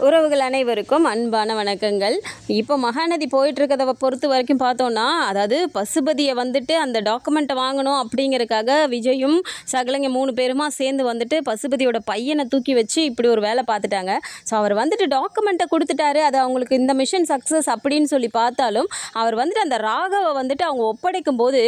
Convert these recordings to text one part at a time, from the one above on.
உறவுகள் அனைவருக்கும் அன்பான வணக்கங்கள். இப்போ மகாநதி போயிட்டுருக்கதை பொறுத்த வரைக்கும் பார்த்தோன்னா அதாவது பசுபதியை வந்துட்டு அந்த டாக்குமெண்ட்டை வாங்கணும் அப்படிங்கிறதுக்காக விஜயும் சகலங்க மூணு பேருமா சேர்ந்து வந்துட்டு பசுபதியோட பையனை தூக்கி வச்சு இப்படி ஒரு வேலை பார்த்துட்டாங்க. ஸோ அவர் வந்துட்டு டாக்குமெண்ட்டை கொடுத்துட்டாரு. அது அவங்களுக்கு இந்த மிஷன் சக்ஸஸ் அப்படின்னு சொல்லி பார்த்தாலும் அவர் வந்துட்டு அந்த ராகவை வந்துட்டு அவங்க ஒப்படைக்கும் போது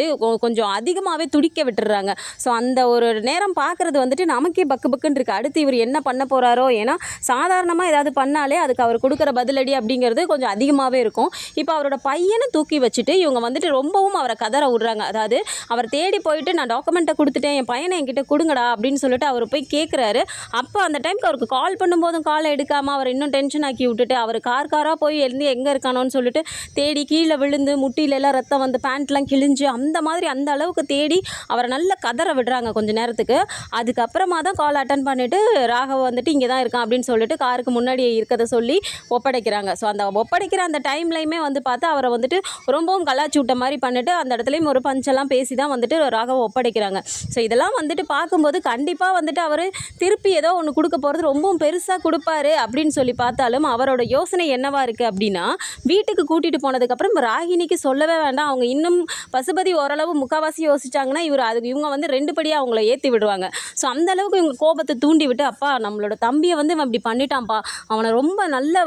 கொஞ்சம் அதிகமாகவே துடிக்க விட்டுறாங்க. ஸோ அந்த ஒரு நேரம் பார்க்குறது வந்துட்டு நமக்கே பக்கு பக்குன்னு இருக்குது அடுத்து இவர் என்ன பண்ண போகிறாரோ ஏன்னா சாதாரணமாக ஏதாவது பண்ணாலே அதுக்கு அவர் கொடுக்குற பதிலடி அப்படிங்கிறது கொஞ்சம் அதிகமாகவே இருக்கும். இப்போ அவரோட பையனை தூக்கி வச்சுட்டு இவங்க வந்துட்டு ரொம்பவும் அவரை கதற விடுறாங்க. அதாவது அவர் தேடி போயிட்டு நான் டாக்குமெண்ட்டை கொடுத்துட்டேன் என் பையனை என்கிட்ட கொடுங்கடா அப்படின்னு சொல்லிட்டு அவர் போய் கேட்குறாரு அப்போ அந்த டைம்க்கு அவருக்கு கால் பண்ணும்போதும் காலை எடுக்காமல் அவர் இன்னும் டென்ஷன் ஆக்கி விட்டுட்டு அவர் கார் காராக போய் எழுந்து எங்கே இருக்கானோன்னு சொல்லிட்டு தேடி கீழே விழுந்து முட்டிலெல்லாம் ரத்தம் வந்து பேண்ட்லாம் கிழிஞ்சு அந்த மாதிரி அந்த அளவுக்கு தேடி அவரை நல்ல கதற விடுறாங்க கொஞ்ச நேரத்துக்கு. அதுக்கப்புறமா தான் கால் அட்டன் பண்ணிவிட்டு ராகவ் வந்துட்டு இங்கே தான் இருக்கான் அப்படின்னு சொல்லிட்டு காருக்கு முன்னாடி இருக்கிறத சொல்லி ஒப்படைக்கிறாங்க. ஸோ அந்த ஒப்படைக்கிற அந்த டைம்லையுமே வந்து பார்த்தா அவரை வந்துட்டு ரொம்பவும் கலாச்சி விட்ட மாதிரி பண்ணிட்டு அந்த இடத்துலையும் ஒரு பஞ்செல்லாம் பேசி தான் வந்துட்டு ராகவ ஒப்படைக்கிறாங்க. ஸோ இதெல்லாம் வந்துட்டு பார்க்கும்போது கண்டிப்பாக வந்துட்டு அவர் திருப்பி ஏதோ ஒன்று கொடுக்க போகிறது ரொம்பவும் பெருசாக கொடுப்பாரு அப்படின்னு சொல்லி பார்த்தாலும் அவரோட யோசனை என்னவா இருக்குது அப்படின்னா வீட்டுக்கு கூட்டிகிட்டு போனதுக்கப்புறம் ராகினிக்கு சொல்லவே வேண்டாம். அவங்க இன்னும் பசுபதி ஓரளவு முக்கால்வாசி யோசிச்சாங்கன்னா இவர் அதுக்கு இவங்க வந்து ரெண்டு படியாக அவங்கள ஏற்றி விடுவாங்க. ஸோ அந்த அளவுக்கு இவங்க கோபத்தை தூண்டி விட்டு அப்பா நம்மளோட தம்பியை வந்து இவன் இப்படி பண்ணிட்டான்ப்பா. அவனை ரொம்ப நல்ல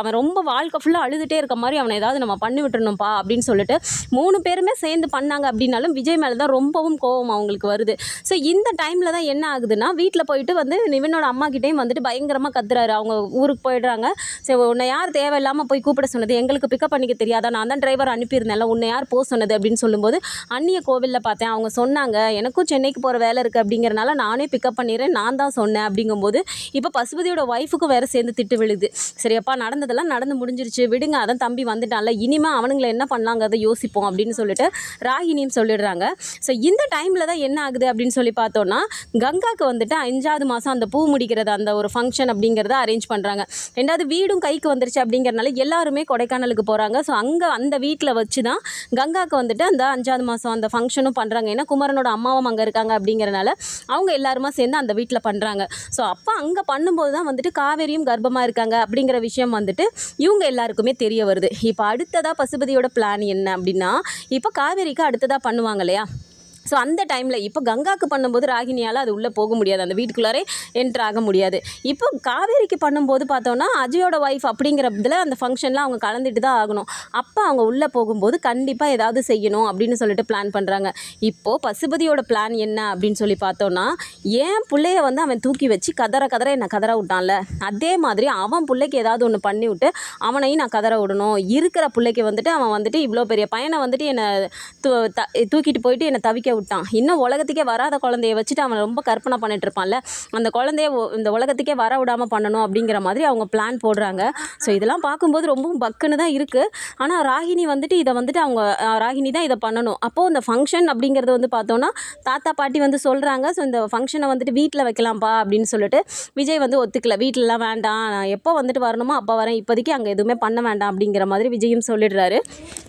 அவன் ரொம்ப வாழ்க்கை ஃபுல்லாக அழுதுகிட்டே இருக்க மாதிரி அவனை ஏதாவது நம்ம பண்ணி விட்டுறணும்ப்பா அப்படின்னு சொல்லிட்டு மூணு பேருமே சேர்ந்து பண்ணாங்க அப்படின்னாலும் விஜய் மேலே தான் ரொம்பவும் கோபம் அவங்களுக்கு வருது. ஸோ இந்த டைமில் தான் என்ன ஆகுதுன்னா வீட்டில் போயிட்டு வந்து நிவினோட அம்மா கிட்டேயும் வந்துட்டு பயங்கரமாக கத்துறாரு. அவங்க ஊருக்கு போயிடுறாங்க. சரி உன்னை யார் தேவையில்லாமல் போய் கூப்பிட சொன்னது? எங்களுக்கு பிக்கப் பண்ணிக்க தெரியாதா? நான் தான் டிரைவர் அனுப்பியிருந்தேன்ல உன்னை யார் போக சொன்னது? அப்படின்னு சொல்லும்போது அந்நிய கோவிலில் பார்த்தேன். அவங்க சொன்னாங்க எனக்கும் சென்னைக்கு போகிற வேலை இருக்குது அப்படிங்கிறனால நானே பிக்கப் பண்ணிடுறேன். நான் தான் சொன்னேன். அப்படிங்கும்போது இப்போ பசுபதியோட ஒய்ஃபுக்கும் வேறு சேர்ந்து திட்டு விழுது. சரியப்பா நடந்ததெல்லாம் நடந்து முடிஞ்சிருச்சு. விடுங்க அதான் தம்பி வந்துட்டான்ல. இனிமே அவனுங்களை என்ன பண்ணலாங்கிறத யோசிப்போம் அப்படின்னு சொல்லிட்டு ராகினியும் சொல்லிடுறாங்க. ஸோ இந்த டைமில் தான் என்ன ஆகுது அப்படின்னு சொல்லி பார்த்தோன்னா கங்காக்கு வந்துட்டு அஞ்சாவது மாதம் அந்த பூ முடிக்கிறது அந்த ஒரு ஃபங்க்ஷன் அப்படிங்கிறத அரேஞ்ச் பண்ணுறாங்க ரெண்டாவது வீடும் கைக்கு வந்துருச்சு அப்படிங்கிறனால எல்லாருமே கொடைக்கானலுக்கு போகிறாங்க ஸோ அங்கே அந்த வீட்டில் வச்சு தான் கங்காக்கு வந்துட்டு அந்த அஞ்சாவது மாதம் அந்த ஃபங்க்ஷனும் பண்ணுறாங்க ஏன்னா குமரனோட அம்மாவும் அங்கே இருக்காங்க அப்படிங்கிறனால அவங்க எல்லாருமா சேர்ந்து அந்த வீட்டில் பண்ணுறாங்க ஸோ அப்போ அங்கே பண்ணும்போது தான் வந்துட்டு காவேரியும் கர்ப்பமாக இருக்காங்க அப்படிங்கிற விஷயம் வந்துட்டு இவங்க எல்லாருக்குமே தெரிய வருது. இப்போ அடுத்ததாக பசுபதியோட பிளான் என்ன அப்படின்னா இப்போ காவேரிக்கு அடுத்ததாக பண்ணுவாங்க இல்லையா? ஸோ அந்த டைமில் இப்போ கங்காவுக்கு பண்ணும்போது ராகினியால் அது உள்ளே போக முடியாது. அந்த வீட்டுக்குள்ளாரே என்ட்ரு ஆக முடியாது. இப்போ காவேரிக்கு பண்ணும்போது பார்த்தோன்னா அஜயோட ஒய்ஃப் அப்படிங்கிற இதில் அந்த ஃபங்க்ஷனில் அவங்க கலந்துட்டு தான் ஆகணும். அப்போ அவங்க உள்ளே போகும்போது கண்டிப்பாக ஏதாவது செய்யணும் அப்படின்னு சொல்லிட்டு பிளான் பண்ணுறாங்க இப்போது பசுபதியோட பிளான் என்ன அப்படின்னு சொல்லி பார்த்தோன்னா ஏன் பிள்ளைய வந்து அவன் தூக்கி வச்சு கதற கதற என்னை கதற விட்டான்ல? அதே மாதிரி அவன் பிள்ளைக்கு ஏதாவது ஒன்று பண்ணி விட்டு அவனையும் நான் கதற விடணும். இருக்கிற பிள்ளைக்கு வந்துட்டு அவன் வந்துட்டு இவ்வளோ பெரிய பையனை வந்துட்டு என்னை தூ த தூக்கிட்டு போயிட்டு என்னை தவிக்க விட்டான். இன்னும் உலகத்துக்கே வராத குழந்தைய வச்சுட்டு அவன் ரொம்ப கற்பனை பண்ணிட்டு இருப்பான்ல. அந்த குழந்தைய இந்த உலகத்துக்கே வர விடாமல் பண்ணணும் அப்படிங்கிற மாதிரி அவங்க பிளான் போடுறாங்க. ஸோ இதெல்லாம் பார்க்கும்போது ரொம்பவும் பக்குன்னு தான் இருக்குது ஆனால் ராகினி வந்துட்டு இதை வந்துட்டு அவங்க ராகினி தான் இதை பண்ணணும். அப்போது இந்த ஃபங்க்ஷன் அப்படிங்கிறது வந்து பார்த்தோன்னா தாத்தா பாட்டி வந்து சொல்கிறாங்க ஸோ இந்த ஃபங்க்ஷனை வந்துட்டு வீட்டில் வைக்கலாம்ப்பா அப்படின்னு சொல்லிட்டு விஜய் வந்து ஒத்துக்கல. வீட்டிலலாம் வேண்டாம். நான் எப்போ வந்துட்டு வரணுமோ அப்போ வரேன். இப்போதைக்கு அங்கே எதுவுமே பண்ண வேண்டாம் அப்படிங்கிற மாதிரி விஜயும் சொல்லிடுறாரு.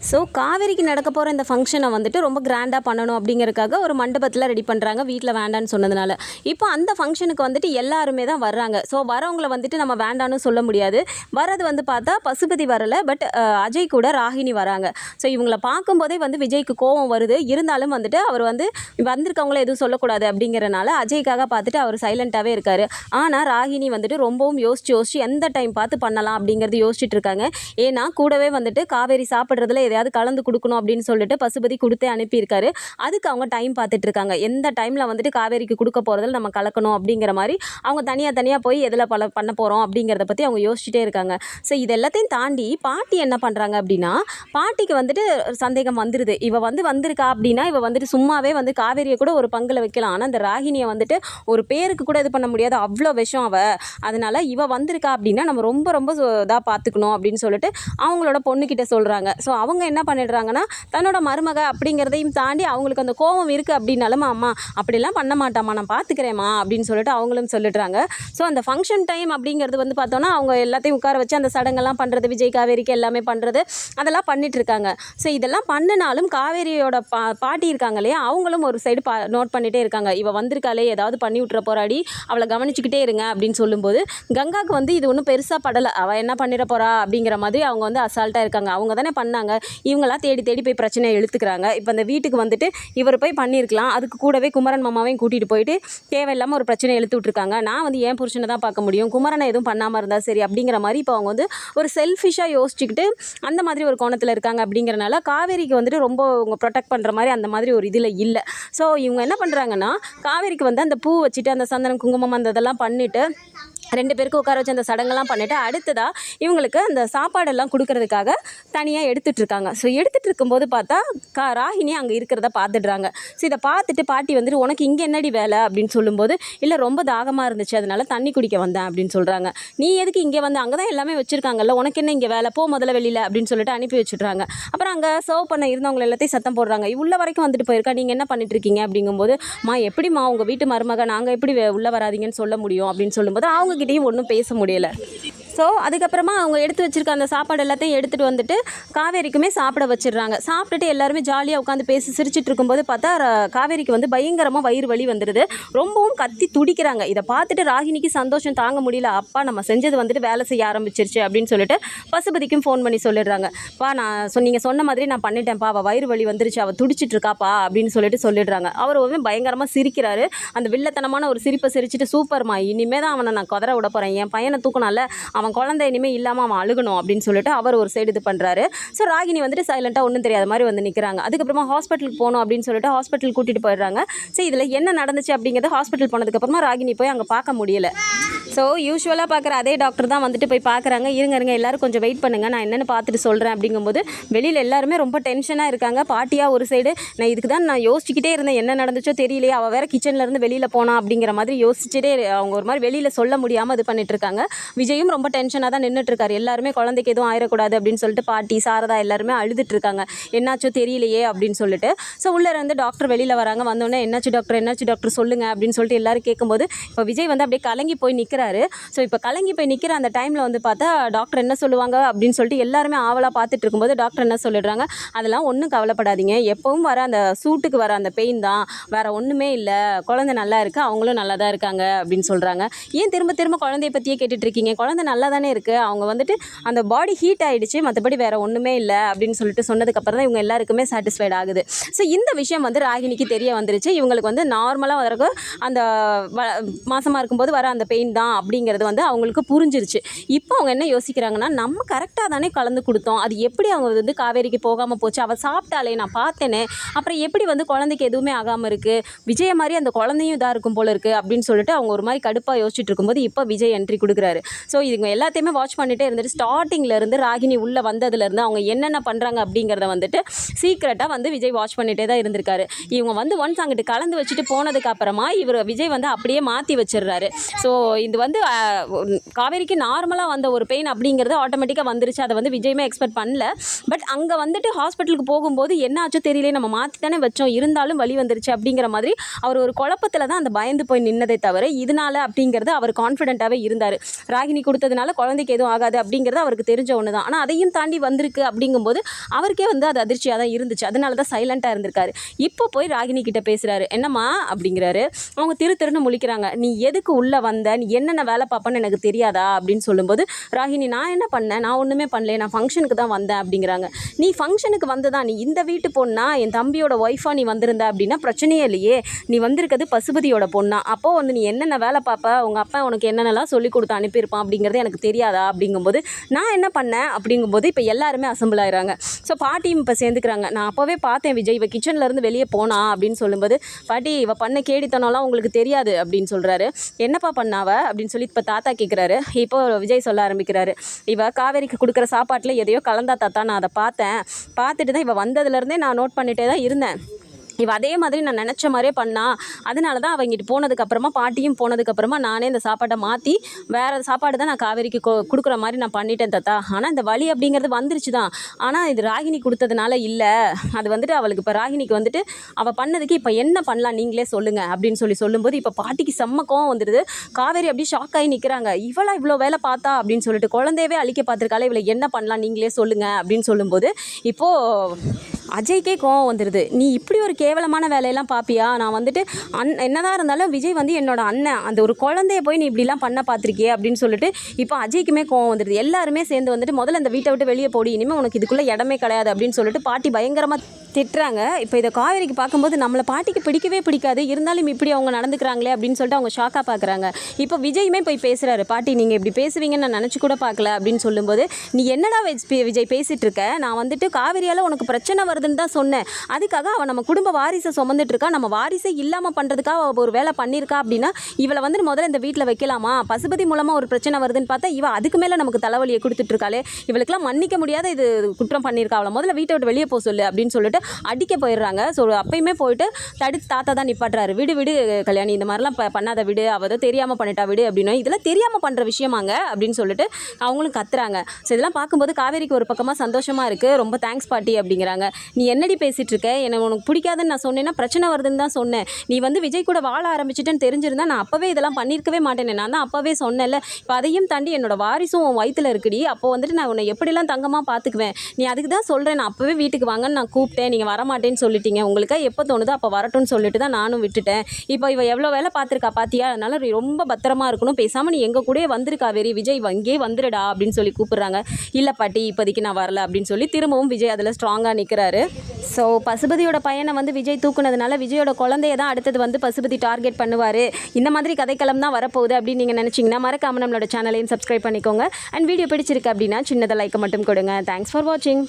ஸோ காவேரிக்கு நடக்க போகிற இந்த ஃபங்க்ஷனை வந்துட்டு ரொம்ப கிராண்டாக பண்ணணும் அப்படிங்கிற பண்ணுறதுக்காக ஒரு மண்டபத்தில் ரெடி பண்ணுறாங்க வீட்டில் வேண்டான்னு சொன்னதுனால. இப்போ அந்த ஃபங்க்ஷனுக்கு வந்துட்டு எல்லாருமே தான் வர்றாங்க. ஸோ வரவங்களை வந்துட்டு நம்ம வேண்டான்னு சொல்ல முடியாது. வர்றது வந்து பார்த்தா பசுபதி வரலை பட் அஜய் கூட ராகினி வராங்க. ஸோ இவங்களை பார்க்கும்போதே வந்து விஜய்க்கு கோபம் வருது. இருந்தாலும் வந்துட்டு அவர் வந்து வந்திருக்கவங்கள எதுவும் சொல்லக்கூடாது அப்படிங்கிறனால அஜய்க்காக பார்த்துட்டு அவர் சைலண்ட்டாகவே இருக்கார். ஆனால் ராகினி வந்துட்டு ரொம்பவும் யோசிச்சு யோசிச்சு எந்த டைம் பார்த்து பண்ணலாம் அப்படிங்கிறது யோசிச்சுட்டு இருக்காங்க. ஏன்னா கூடவே வந்துட்டு காவேரி சாப்பிட்றதுல எதையாவது கலந்து கொடுக்கணும் அப்படின்னு சொல்லிட்டு பசுபதி கொடுத்தே அனுப்பியிருக்காரு. அதுக்கு அவங்க டைம் பார்த்துட்டு இருக்காங்க எந்த டைமில் வந்துட்டு காவேரிக்கு கொடுக்க போகிறதில் நம்ம கலக்கணும் அப்படிங்கிற மாதிரி அவங்க தனியாக தனியாக போய் எதில் பல பண்ண போகிறோம் அப்படிங்கிறத பற்றி அவங்க யோசிச்சுட்டே இருக்காங்க. ஸோ இது எல்லாத்தையும் தாண்டி பாட்டி என்ன பண்ணுறாங்க அப்படின்னா பாட்டிக்கு வந்துட்டு சந்தேகம் வந்துடுது இவ வந்து வந்திருக்கா அப்படின்னா இவ வந்துட்டு சும்மாவே வந்து காவேரியை கூட ஒரு பங்கில் வைக்கலாம். ஆனால் அந்த ராகினியை வந்துட்டு ஒரு பேருக்கு கூட இது பண்ண முடியாது. அவ்வளோ விஷம் அவ. அதனால் இவ வந்திருக்கா அப்படின்னா நம்ம ரொம்ப ரொம்ப இதாக பார்த்துக்கணும் அப்படின்னு சொல்லிட்டு அவங்களோட பொண்ணுக்கிட்ட சொல்கிறாங்க ஸோ அவங்க என்ன பண்ணிடுறாங்கன்னா தன்னோட மருமக அப்படிங்கிறதையும் தாண்டி அவங்களுக்கு அந்த பாவம் இருக்குது அப்படின்னாலும் அம்மா அப்படிலாம் பண்ண மாட்டாம்மா நான் பார்த்துக்கிறேம்மா அப்படின்னு சொல்லிட்டு அவங்களும் சொல்லிடுறாங்க. ஸோ அந்த ஃபங்க்ஷன் டைம் அப்படிங்கிறது வந்து பார்த்தோன்னா அவங்க எல்லாத்தையும் உட்கார வச்சு அந்த சடங்கெல்லாம் பண்ணுறது விஜய் காவேரிக்கு எல்லாமே பண்ணுறது அதெல்லாம் பண்ணிட்டு இருக்காங்க. ஸோ இதெல்லாம் பண்ணினாலும் காவேரியோட பா பாட்டி இருக்காங்க இல்லையா அவங்களும் ஒரு சைடு பா நோட் பண்ணிகிட்டே இருக்காங்க. இவ வந்திருக்காளே ஏதாவது பண்ணி விட்ற போராடி அவளை கவனிச்சுக்கிட்டே இருங்க அப்படின்னு சொல்லும்போது கங்காவுக்கு வந்து இது ஒன்றும் பெருசாக படலை. அவள் என்ன பண்ணிட போகிறா அப்படிங்கிற மாதிரி அவங்க வந்து அசால்ட்டாக இருக்காங்க. அவங்க தானே பண்ணாங்க. இவங்களாம் தேடி தேடி போய் பிரச்சனையை எழுத்துக்கிறாங்க இப்போ அந்த வீட்டுக்கு வந்துட்டு இவர் போய் பண்ணியிருக்கலாம் அதுக்கு கூடவே குமரன் மாமாவையும் கூட்டிகிட்டு போயிட்டு தேவையில்லாமல் ஒரு பிரச்சனை எழுத்து விட்ருக்காங்க நான் வந்து ஏன் புருஷனை தான் பார்க்க முடியும். குமரனை எதுவும் பண்ணாமல் இருந்தால் சரி அப்படிங்கிற மாதிரி இப்போ அவங்க வந்து ஒரு செல்ஃபிஷாக யோசிச்சுக்கிட்டு அந்த மாதிரி ஒரு கோணத்தில் இருக்காங்க அப்படிங்கிறனால காவேரிக்கு வந்துட்டு ரொம்ப அவங்க ப்ரொடெக்ட் பண்ணுற மாதிரி அந்த மாதிரி ஒரு இதில் இல்லை. ஸோ இவங்க என்ன பண்ணுறாங்கன்னா காவேரிக்கு வந்து அந்த பூ வச்சுட்டு அந்த சந்தனம் குங்குமம் அந்த இதெல்லாம் பண்ணிவிட்டு ரெண்டு பேருக்கும் உட்கார வச்சு அந்த சடங்கெல்லாம் பண்ணிவிட்டு அடுத்ததாக இவங்களுக்கு அந்த சாப்பாடெல்லாம் கொடுக்கறதுக்காக தனியாக எடுத்துகிட்ருக்காங்க ஸோ எடுத்துகிட்டு இருக்கும்போது பார்த்தா கா ராகினி அங்கே இருக்கிறத பார்த்துடுறாங்க. ஸோ இதை பார்த்துட்டு பாட்டி வந்துட்டு உனக்கு இங்கே என்னடி வேலை? அப்படின்னு சொல்லும்போது இல்லை ரொம்ப தாகமாக இருந்துச்சு. அதனால் தண்ணி குடிக்க வந்தேன். அப்படின்னு சொல்கிறாங்க நீ எதுக்கு இங்கே வந்து? அங்கே தான் எல்லாமே வச்சுருக்காங்கல்ல. உனக்கு என்ன இங்கே வேலை? போ முதல்ல வெளியில். அப்படின்னு சொல்லிட்டு அனுப்பி வச்சுட்றாங்க. அப்புறம் அங்கே சர்வ் பண்ண இருந்தவங்க எல்லாத்தையும் சத்தம் போடுறாங்க. உள்ள வரைக்கும் வந்துட்டு போயிருக்கா? நீங்கள் என்ன பண்ணிட்டு இருக்கீங்க அப்படிங்கும்போது மா எப்படிம்மா உங்கள் வீட்டு மருமக? நாங்கள் எப்படி உள்ளே வராதிங்கன்னு வராதீங்கன்னு சொல்ல முடியும்? அப்படின்னு சொல்லும்போது அவங்க அவங்ககிட்டயும் ஒன்றும் பேச முடியலை. ஸோ அதுக்கப்புறமா அவங்க எடுத்து வச்சுருக்க அந்த சாப்பாடு எல்லாத்தையும் எடுத்துகிட்டு வந்துட்டு காவேரிக்குமே சாப்பிட வச்சிடுறாங்க. சாப்பிட்டுட்டு எல்லாருமே ஜாலியாக உட்காந்து பேசி சிரிச்சிட்டு இருக்கும்போது பார்த்தா காவேரிக்கு வந்து பயங்கரமாக வயிறு வலி வந்துடுது ரொம்பவும் கத்தி துடிக்கிறாங்க. இதை பார்த்துட்டு ராகினிக்கு சந்தோஷம் தாங்க முடியல. அப்பா நம்ம செஞ்சது வந்துட்டு வேலை செய்ய ஆரம்பிச்சிருச்சு அப்படின்னு சொல்லிட்டு பசுபதிக்கும் ஃபோன் பண்ணி சொல்லிடுறாங்க. பா நான் நீங்கள் சொன்ன மாதிரி நான் பண்ணிட்டேன்ப்பா அவள் வயிறு வலி வந்துருச்சு. அவள் துடிச்சிட்டு இருக்காப்பா அப்படின்னு சொல்லிட்டு சொல்லிடுறாங்க. அவர் வந்து பயங்கரமாக சிரிக்கிறாரு. அந்த வில்லத்தனமான ஒரு சிரிப்பை சிரிச்சிட்டு சூப்பர்மா. இனிமே தான் அவனை நான் குதிரை விட போகிறேன் என் பையனை தூக்கினால அவன் குழந்தை இனிமேல் இல்லாமல் அவன் அழுகணும் அப்படின்னு சொல்லிட்டு அவர் ஒரு சைடு இது பண்ணுறாரு ஸோ ராகினி வந்துட்டு சைலண்ட்டாக ஒன்றும் தெரியாத மாதிரி வந்து நிற்கிறாங்க அதுக்கப்புறமா ஹாஸ்பிட்டலுக்கு போகணும் அப்படின்னு சொல்லிட்டு ஹாஸ்பிட்டல் கூட்டிகிட்டு போயிடுறாங்க. ஸோ இதில் என்ன நடந்துச்சு அப்படிங்கிறது ஹாஸ்பிட்டல் போனதுக்கப்புறமா ராகினி போய் அங்கே பார்க்க முடியல. ஸோ யூஸ்வலாக பார்க்குற அதே டாக்டர் தான் வந்துட்டு போய் பார்க்குறாங்க. இருங்க இருங்க எல்லோரும் கொஞ்சம் வெயிட் பண்ணுங்கள் நான் என்னென்னு பார்த்துட்டு சொல்கிறேன் அப்படிங்கும்போது வெளியில் எல்லாருமே ரொம்ப டென்ஷனாக இருக்காங்க. பாட்டியாக ஒரு சைடு நான் இதுக்கு தான் நான் யோசிச்சுக்கிட்டே இருந்தேன். என்ன நடந்துச்சோ தெரியலையே. அவள் வேறு கிச்சன்லேருந்து வெளியில் போனா அப்படிங்கிற மாதிரி யோசிச்சுட்டே அவங்க ஒரு மாதிரி வெளியில் சொல்ல முடியாமல் இது பண்ணிட்டு இருக்காங்க. விஜயும் ரொம்ப டென்ஷனாக தான் நின்றுட்டு இருக்காரு எல்லாருமே குழந்தைக்கு எதுவும் ஆயிடக்கூடாது அப்படின்னு சொல்லிட்டு பாட்டி சாரதா எல்லாருமே அழுதுட்டு இருக்காங்க என்னாச்சோ தெரியலையே அப்படின்னு சொல்லிட்டு. ஸோ உள்ளே இருந்து டாக்டர் வெளியில் வராங்க. வந்தோடனே என்னாச்சு டாக்டர் என்னாச்சு டாக்டர் சொல்லுங்க அப்படின்னு சொல்லிட்டு எல்லாரும் கேட்கும்போது இப்போ விஜய் வந்து அப்படியே கலங்கி போய் நிற்கிறாரு ஸோ இப்போ கலங்கி போய் நிற்கிற அந்த டைமில் வந்து பார்த்தா டாக்டர் என்ன சொல்லுவாங்க அப்படின்னு சொல்லிட்டு எல்லாருமே ஆவலாக பார்த்துட்டு இருக்கும்போது டாக்டர் என்ன சொல்லிடுறாங்க அதெல்லாம் ஒன்றும் கவலைப்படாதீங்க. எப்பவும் வர அந்த சூட்டுக்கு வர அந்த பெயின் தான். வேற ஒன்றுமே இல்லை. குழந்தை நல்லா இருக்கு. அவங்களும் நல்லா தான் இருக்காங்க அப்படின்னு சொல்கிறாங்க ஏன் திரும்ப திரும்ப குழந்தைய பற்றியே கேட்டுட்ருக்கீங்க குழந்தை நல்லா தானே இருக்குது அவங்க வந்துட்டு அந்த பாடி ஹீட் ஆகிடுச்சு மற்றபடி வேறு ஒன்றுமே இல்லை அப்படின்னு சொல்லிட்டு சொன்னதுக்கப்புறம் தான் இவங்க எல்லாருக்குமே சாட்டிஸ்ஃபைட் ஆகுது. ஸோ இந்த விஷயம் வந்து ராகினிக்கு தெரிய வந்துருச்சு. இவங்களுக்கு வந்து நார்மலாக வரக்கு அந்த வ மாதமாக இருக்கும்போது வர அந்த பெயின் தான் அப்படிங்கிறது வந்து அவங்களுக்கு புரிஞ்சிருச்சு. இப்போ அவங்க என்ன யோசிக்கிறாங்கன்னா நம்ம கரெக்டாக தானே கலந்து கொடுத்தோம். அது எப்படி அவங்க வந்து காவேரிக்கு போகாமல் போச்சு? அவள் சாப்பிட்டாலே நான் பார்த்தேனே. அப்புறம் எப்படி வந்து குழந்தைக்கு எதுவுமே ஆகாமல் இருக்குது விஜய மாதிரி அந்த குழந்தையும் இதாக இருக்கும் போல இருக்குது அப்படின்னு சொல்லிட்டு அவங்க ஒரு மாதிரி கடுப்பாக யோசிச்சுட்டு இருக்கும்போது இப்போ விஜய் என்ட்ரி கொடுக்குறாரு. ஸோ இவங்க எல்லாத்தையுமே வாட்ச் பண்ணிகிட்டே இருந்துட்டு ஸ்டார்டிங்ல இருந்து ராகினி உள்ளே வந்ததுலேருந்து அவங்க என்னென்ன பண்ணுறாங்க அப்படிங்கிறத வந்துட்டு சீக்ரெட்டாக வந்து விஜய் வாட்ச் பண்ணிகிட்டே தான் இருந்திருக்காரு. இவங்க வந்து ஒன்ஸ் அங்கிட்டு கலந்து வச்சுட்டு போனதுக்கு அப்புறமா இவர் விஜய் வந்து அப்படியே மாற்றி வச்சிடுறாரு. ஸோ இது வந்து காவேரிக்கு நார்மலாக வந்த ஒரு பெயின் அப்படிங்கிறது ஆட்டோமேட்டிக்காக வந்துருச்சு. அதை வந்து விஜயமே எக்ஸ்பெக்ட் பண்ணல. பட் அங்கே வந்துட்டு ஹாஸ்பிட்டலுக்கு போகும்போது என்ன ஆச்சோ தெரியல நம்ம மாற்றி தானே வச்சோம். இருந்தாலும் வழி வந்துருச்சு அப்படிங்கிற மாதிரி அவர் ஒரு குழப்பத்தில் தான் அந்த பயந்து போய் நின்னதே தவிர இதனால அப்படிங்கிறது அவர் கான்ஃபிடென்ட்டாகவே இருந்தார். ராகினி கொடுத்தது இதனால் குழந்தைக்கு எதுவும் ஆகாது அப்படிங்கிறது அவருக்கு தெரிஞ்ச ஒன்று தான் ஆனால் அதையும் தாண்டி வந்திருக்கு அப்படிங்கும்போது அவருக்கே வந்து அது அதிர்ச்சியாக தான் இருந்துச்சு. அதனால தான் சைலண்ட்டாக இருந்திருக்காரு. இப்போ போய் ராகினி கிட்ட பேசுகிறாரு என்னம்மா அப்படிங்கிறாரு. அவங்க திரு திருன்னு முழிக்கிறாங்க. நீ எதுக்கு உள்ளே வந்த? நீ என்னென்ன வேலை பார்ப்பேன்னு எனக்கு தெரியாதா? அப்படின்னு சொல்லும்போது ராகினி நான் என்ன பண்ணேன்? நான் ஒன்றுமே பண்ணல நான் ஃபங்க்ஷனுக்கு தான் வந்தேன் அப்படிங்கிறாங்க. நீ ஃபங்க்ஷனுக்கு வந்ததா நீ இந்த வீட்டு பொண்ணா? என் தம்பியோட ஒய்ஃபாக நீ வந்திருந்த அப்படின்னா பிரச்சனையே இல்லையே. நீ வந்திருக்கிறது பசுபதியோட பொண்ணா. அப்போது வந்து நீ என்னென்ன வேலை பார்ப்ப? உங்கள் அப்பா உனக்கு என்னென்னலாம் சொல்லி கொடுத்து அனுப்பியிருப்பான் அப்படிங்கிறது எனக்கு தெரியாதா அப்படிங்கும்போது நான் என்ன பண்ணேன் அப்படிங்கும்போது இப்போ எல்லாருமே அசம்பிள் ஆகிறாங்க ஸோ பாட்டியும் இப்போ சேர்ந்துக்கிறாங்க. நான் அப்போவே பார்த்தேன் விஜய் இவள் கிச்சன்லேருந்து வெளியே போனா அப்படின்னு சொல்லும்போது பாட்டி இவ பண்ண கேடித்தனம்லாம் உங்களுக்கு தெரியாது அப்படின்னு சொல்கிறாரு என்னப்பா பண்ணாவ அப்படின்னு சொல்லி இப்போ தாத்தா கேட்குறாரு இப்போ விஜய் சொல்ல ஆரம்பிக்கிறாரு. இவ காவேரிக்கு கொடுக்குற சாப்பாட்டில் எதையோ கலந்தா தாத்தா நான் அதை பார்த்தேன். பார்த்துட்டு தான் இவ வந்ததுலேருந்தே நான் நோட் பண்ணிட்டே தான் இருந்தேன். இவ அதே மாதிரி நான் நினச்ச மாதிரியே பண்ணா. அதனால தான் அவள் இங்கிட்டு போனதுக்கப்புறமா பாட்டியும் போனதுக்கப்புறமா நானே இந்த சாப்பாட்டை மாற்றி வேறு சாப்பாடு தான் நான் காவேரிக்கு கொ கொடுக்குற மாதிரி நான் பண்ணிட்டேன் தாத்தா. ஆனால் இந்த வலி அப்படிங்கிறது வந்துருச்சு தான். ஆனால் இது ராகினி கொடுத்ததுனால இல்லை. அது வந்துட்டு அவளுக்கு இப்போ ராகினிக்கு வந்துட்டு அவள் பண்ணதுக்கு இப்போ என்ன பண்ணலாம் நீங்களே சொல்லுங்கள் அப்படின்னு சொல்லி சொல்லும்போது இப்போ பாட்டிக்கு செம்ம கோவம் வந்துடுது காவேரி அப்படியே ஷாக் ஆகி நிற்கிறாங்க இவளா இவ்வளோ வேலை பார்த்தா? அப்படின்னு சொல்லிட்டு குழந்தையவே அழிக்க பார்த்துருக்காளே இவளை என்ன பண்ணலாம் நீங்களே சொல்லுங்கள் அப்படின்னு சொல்லும்போது இப்போது அஜய்க்கே கோவம் வந்துடுது நீ இப்படி ஒரு கேவலமான வேலையெல்லாம் பார்ப்பியா நான் வந்துட்டு அன் என்னதான் இருந்தாலும் விஜய் வந்து என்னோட அண்ணன். அந்த ஒரு குழந்தைய போய் நீ இப்படிலாம் பண்ண பார்த்துருக்கியே அப்படின்னு சொல்லிட்டு இப்போ அஜய்க்குமே கோவம் வந்துடுது எல்லாருமே சேர்ந்து வந்துட்டு முதல்ல இந்த வீட்டை விட்டு வெளியே போடி. இனிமேல் உனக்கு இதுக்குள்ளே இடமே கிடையாது அப்படின்னு சொல்லிட்டு பாட்டி பயங்கரமாக திட்டுறாங்க. இப்போ இதை காவேரிக்கு பார்க்கும்போது நம்மளை பாட்டிக்கு பிடிக்கவே பிடிக்காது. இருந்தாலும் இப்படி அவங்க நடந்துக்கிறாங்களே அப்படின்னு சொல்லிட்டு அவங்க ஷாக்காக பார்க்குறாங்க இப்போ விஜயுமே போய் பேசுகிறாரு பாட்டி நீங்கள் இப்படி பேசுவீங்கன்னு நான் நினச்சி கூட பார்க்கல அப்படின்னு சொல்லும்போது நீ என்னடா விஜய் பேசிகிட்டு இருக்க? நான் வந்துட்டு காவேரியால் உனக்கு பிரச்சனை வருதுன்னு தான் சொன்னேன். அதுக்காக அவள் நம்ம குடும்ப வாரிசை சுமந்துட்டு இருக்கா நம்ம வாரிசே இல்லாமல் பண்ணுறதுக்காக அவள் ஒரு வேலை பண்ணியிருக்கா அப்படின்னா இவளை வந்துட்டு முதல்ல இந்த வீட்டில் வைக்கலாமா? பசுபதி மூலமாக ஒரு பிரச்சனை வருதுன்னு பார்த்தா இவள் அதுக்கு மேலே நமக்கு தலைவலியை கொடுத்துட்ருக்காளே இவளுக்குலாம் இவளுக்கெல்லாம் மன்னிக்க முடியாத இது குற்றம் பண்ணியிருக்கா அவளை. முதல்ல வீட்டை விட்டு வெளியே போக சொல்லு அப்படின்னு சொல்லிட்டு அடிக்க போயிடுறாங்க. ஸோ அப்பயுமே போயிட்டு தடுத்து தாத்தா தான் நிப்பாட்டுறாரு. விடு விடு கல்யாணி இந்த மாதிரிலாம் ப- பண்ணாத விடு. அவள் தான் தெரியாமல் பண்ணிட்டா விடு அப்படின்னு. இதெல்லாம் தெரியாமல் பண்ணுற விஷயமாங்க அப்படின்னு சொல்லிட்டு அவங்களும் கத்துறாங்க. ஸோ இதெல்லாம் பார்க்கும்போது காவேரிக்கு ஒரு பக்கமாக சந்தோஷமாக இருக்குது ரொம்ப தேங்க்ஸ் பாட்டி அப்படிங்கிறாங்க. நீ என்னடி பேசிகிட்டு இருக்க என்ன உனக்கு பிடிக்காதுன்னு நான் சொன்னேன்னா பிரச்சனை வருதுன்னு தான் சொன்னேன். நீ வந்து விஜய் கூட வாழ ஆரம்பிச்சிட்டேன்னு தெரிஞ்சிருந்தா நான் அப்போவே இதெல்லாம் பண்ணியிருக்கவே மாட்டேனே. நான் தான் அப்போவே சொன்னேன்ல இப்போ அதையும் தாண்டி என்னோட வாரிசும் உன் வயிற்றுல இருக்குடி. அப்போ வந்துட்டு நான் உன்னை எப்படிலாம் தங்கமாக பார்த்துக்குவேன் நீ அதுக்கு தான் சொல்கிறேன் நான் அப்போவே வீட்டுக்கு வாங்கன்னு நான் கூப்பிட்டேன். நீங்கள் வரமாட்டேன்னு சொல்லிட்டீங்க. உங்களுக்கு எப்போ தோணுதோ அப்போ வரட்டும்னு சொல்லிட்டு தான் நானும் விட்டுட்டேன். இப்போ இவ எவ்வளோ வேலை பார்த்துருக்கா பார்த்தியா அதனால ரொம்ப பத்திரமா இருக்கணும். பேசாமல் நீ எங்கள் கூடயே வந்திருக்கா வெறி? விஜய் இங்கே வந்துடுடா அப்படின்னு சொல்லி கூப்பிட்றாங்க. இல்லை பாட்டி இப்போதைக்கு நான் வரல அப்படின்னு சொல்லி திரும்பவும் விஜய் அதில் ஸ்ட்ராங்காக நிற்கிறாரு ஸோ பசுபதியோட பையனை வந்து விஜய் தூக்குனதுனால விஜயோட குழந்தைய தான் அடுத்தது வந்து பசுபதி டார்கெட் பண்ணுவார். இந்த மாதிரி கதைக்களம் தான் வரப்போகுது அப்படின்னு நீங்கள் நினச்சிங்கன்னா மறக்காமல் நம்மளோட சேனலையும் சப்ஸ்கிரைப் பண்ணிக்கோங்க. அண்ட் வீடியோ பிடிச்சிருக்கு அப்படின்னா சின்னதாக லைக்கை மட்டும் கொடுங்க. தேங்க்ஸ் ஃபார் வாட்சிங்